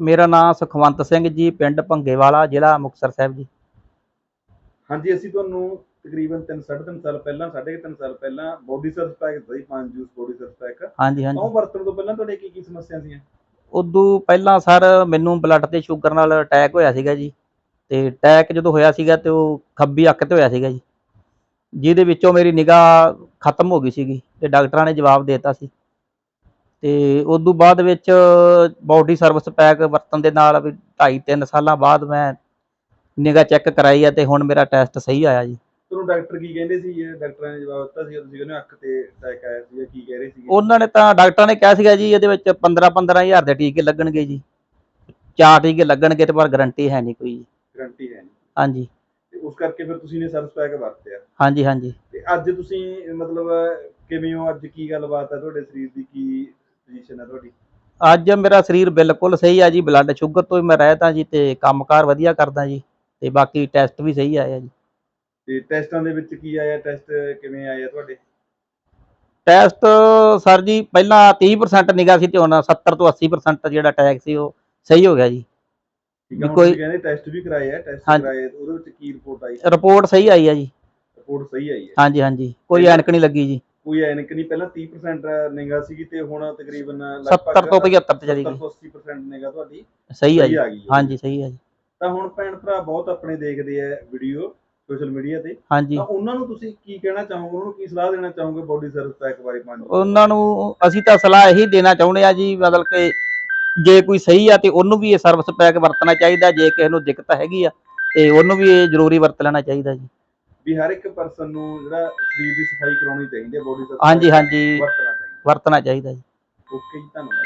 ਮੇਰਾ ਨਾਮ ਸੁਖਵੰਤ ਸਿੰਘ ਜੀ ਪਿੰਡ ਭੰਗੇਵਾਲਾ ਜ਼ਿਲ੍ਹਾ ਮੁਕਤਸਰ ਸਾਹਿਬ ਜੀ। ਹਾਂਜੀ ਅਸੀਂ ਤੁਹਾਨੂੰ ਤਕਰੀਬਨ 3 3.5 ਸਾਲ ਪਹਿਲਾਂ 3.5 ਸਾਲ ਪਹਿਲਾਂ ਬੋਡੀ ਸਰਵਿਸ ਪੈਕ ਦਿੱਤਾ ਸੀ ਪੰਜ ਜੂਸ ਬੋਡੀ ਸਰਵਿਸ ਪੈਕ ਹਾਂਜੀ ਹਾਂਜੀ। ਉਹ ਵਰਤਣ ਤੋਂ ਪਹਿਲਾਂ ਤੁਹਾਡੇ ਕੀ ਕੀ ਸਮੱਸਿਆ ਸੀਆਂ ਉਦੋਂ ਪਹਿਲਾਂ ਸਰ ਮੈਨੂੰ ਬਲੱਡ ਤੇ ਸ਼ੂਗਰ ਨਾਲ ਅਟੈਕ ਹੋਇਆ ਸੀਗਾ ਜੀ। ਤੇ ਅਟੈਕ ਜਦੋਂ ਹੋਇਆ ਸੀਗਾ ਤੇ ਉਹ ਖੱਬੀ ਅੱਖ ਤੇ ਹੋਇਆ ਸੀਗਾ ਜੀ। ਜਿਹਦੇ ਵਿੱਚੋਂ ਮੇਰੀ ਨਿਗਾਹ ਖਤਮ ਹੋ ਗਈ ਸੀਗੀ ਤੇ ਡਾਕਟਰਾਂ ਨੇ ਜਵਾਬ ਦਿੱਤਾ ਸੀ। ਤੇ ਉਦੋਂ ਬਾਅਦ ਵਿੱਚ ਬਾਡੀ ਸਰਵਿਸ ਪੈਕ ਵਰਤਣ ਦੇ ਨਾਲ ਵੀ 2.5 3 ਸਾਲਾਂ ਬਾਅਦ ਮੈਂ ਨਿਗਾਹ ਚੈੱਕ ਕਰਾਈ ਆ ਤੇ ਹੁਣ ਮੇਰਾ ਟੈਸਟ ਸਹੀ ਆਇਆ ਜੀ। ਤੁਹਾਨੂੰ ਡਾਕਟਰ ਕੀ ਕਹਿੰਦੇ ਸੀ? ਇਹ ਡਾਕਟਰਾਂ ਨੇ ਜਵਾਬ ਦਿੱਤਾ ਸੀ ਤੁਸੀਂ ਕਹਿੰਦੇ ਅੱਖ ਤੇ ਅਟੈਕ ਆਇਆ ਸੀ ਕੀ ਕਹਿ ਰਹੇ ਸੀ ਉਹਨਾਂ ਨੇ ਤਾਂ ਡਾਕਟਰਾਂ ਨੇ ਕਿਹਾ ਸੀਗਾ ਜੀ ਇਹਦੇ ਵਿੱਚ 15 15000 ਦੇ ਟੀਕੇ ਲੱਗਣਗੇ ਜੀ। ਚਾਰ ਟੀਕੇ ਲੱਗਣਗੇ ਤੇ ਪਰ ਗਾਰੰਟੀ ਹੈ ਨਹੀਂ ਕੋਈ ਗਰੰਟੀ ਹੈ ਨਹੀਂ। ਹਾਂਜੀ। ਤੇ ਉਸ ਕਰਕੇ ਫਿਰ ਤੁਸੀਂ ਨੇ ਸਰਵਿਸ ਪੈਕ ਵਰਤਿਆ। ਹਾਂਜੀ ਹਾਂਜੀ। ਤੇ ਅੱਜ ਤੁਸੀਂ ਮਤਲਬ ਕਿਵੇਂ ਹੋ? ਅੱਜ ਕੀ ਗੱਲਬਾਤ ਹੈ ਤੁਹਾਡੇ ਸਰੀਰ ਦੀ? ਕੀ ਪੋਜੀਸ਼ਨ ਹੈ ਤੁਹਾਡੀ? ਅੱਜ ਮੇਰਾ ਸਰੀਰ ਬਿਲਕੁਲ ਸਹੀ ਆ ਜੀ ਬਲੱਡ ਸ਼ੂਗਰ ਤੋਂ ਹੀ ਮੈਂ ਰਹਿਤਾ ਜੀ ਤੇ ਕੰਮਕਾਰ ਵਧੀਆ ਕਰਦਾ ਜੀ ਤੇ ਬਾਕੀ ਟੈਸਟ ਵੀ ਸਹੀ ਆਇਆ ਜੀ। ਤੇ ਟੈਸਟਾਂ ਦੇ ਵਿੱਚ ਕੀ ਆਇਆ? ਟੈਸਟ ਕਿਵੇਂ ਆਏ ਆ ਤੁਹਾਡੇ? ਟੈਸਟ ਸਰ ਜੀ ਪਹਿਲਾਂ 30% ਨਿਗਾ ਸੀ ਤੇ ਹੁਣ 70 ਤੋਂ 80% ਜਿਹੜਾ ਅਟੈਕ ਸੀ ਉਹ ਸਹੀ ਹੋ ਗਿਆ ਜੀ। ਵੀ ਕੋਈ- ਕਹਿੰਦੇ ਟੈਸਟ ਵੀ ਕਰਾਏ ਆ ਟੈਸਟ। ਕਰਾਏ ਉਹਦੇ ਵਿੱਚ ਕੀ ਰਿਪੋਰਟ ਆਈ? ਰਿਪੋਰਟ ਸਹੀ ਆਈ ਆ ਜੀ। ਰਿਪੋਰਟ ਸਹੀ ਆਈ ਹੈ। ਹਾਂਜੀ ਹਾਂਜੀ। ਕੋਈ ਐਨਕ ਨਹੀਂ ਲੱਗੀ ਜੀ। ਕੋਈ ਐਨਕ ਨਹੀਂ ਪਹਿਲਾਂ 30% ਨਿਗਾ ਸੀਗੀ ਤੇ ਹੁਣ ਤਕਰੀਬਨ 70 ਤੋਂ 75 ਤੇ ਚਲੀ 70 ਗਈ ਤੋਂ 80% ਨਿਗਾ ਤੁਹਾਡੀ ਸਹੀ ਆ ਜੀ। ਹਾਂਜੀ ਸਹੀ ਆ ਜੀ। ਤਾਂ ਹੁਣ ਭੈਣ ਭਰਾ ਬਹੁਤ ਆਪਣੇ ਦੇਖਦੇ ਆ ਵੀਡੀਓ ਸੋਸ਼ਲ ਮੀਡੀਆ ਤੇ। ਹਾਂਜੀ। ਤਾਂ ਉਹਨਾਂ ਨੂੰ ਤੁਸੀਂ ਕੀ ਕਹਿਣਾ ਚਾਹੋਗੇ? ਉਹਨਾਂ ਨੂੰ ਕੀ ਸਲਾਹ ਦੇਣਾ ਚਾਹੋਗੇ ਬੋਡੀ ਸਰਵਿਸ ਪੈਕ ਬਾਰੇ ਪੰਜ ਉਹਨਾਂ ਨੂੰ ਅਸੀਂ ਤਾਂ ਸਲਾਹ ਇਹੀ ਦੇਣਾ ਚਾਹੁੰਦੇ ਆ ਜੀ ਮਤਲਬ ਕਿ ਜੇ ਕੋਈ ਸਹੀ ਆ ਤੇ ਉਹਨੂੰ ਵੀ ਇਹ ਸਰਵਿਸ ਪੈਕ ਵਰਤਣਾ ਚਾਹੀਦਾ ਜੇ ਕਿਸੇ ਨੂੰ ਦਿੱਕਤ ਹੈਗੀ ਆ ਤੇ ਉਹਨੂੰ ਵੀ ਇਹ ਜ਼ਰੂਰੀ ਵਰਤ ਲੈਣਾ ਚਾਹੀਦਾ ਜੀ। ਵੀ ਹਰ ਇੱਕ ਪਰਸਨ ਨੂੰ ਜਿਹੜਾ ਸਰੀਰ ਦੀ ਸਫ਼ਾਈ ਕਰਾਉਣੀ ਚਾਹੀਦੀ ਹੈ ਬੋਡੀ ਹਾਂਜੀ ਹਾਂਜੀ। ਵਰਤਣਾ ਚਾਹੀਦਾ। ਵਰਤਣਾ ਚਾਹੀਦਾ ਜੀ। ਓਕੇ ਜੀ ਧੰਨਵਾਦ।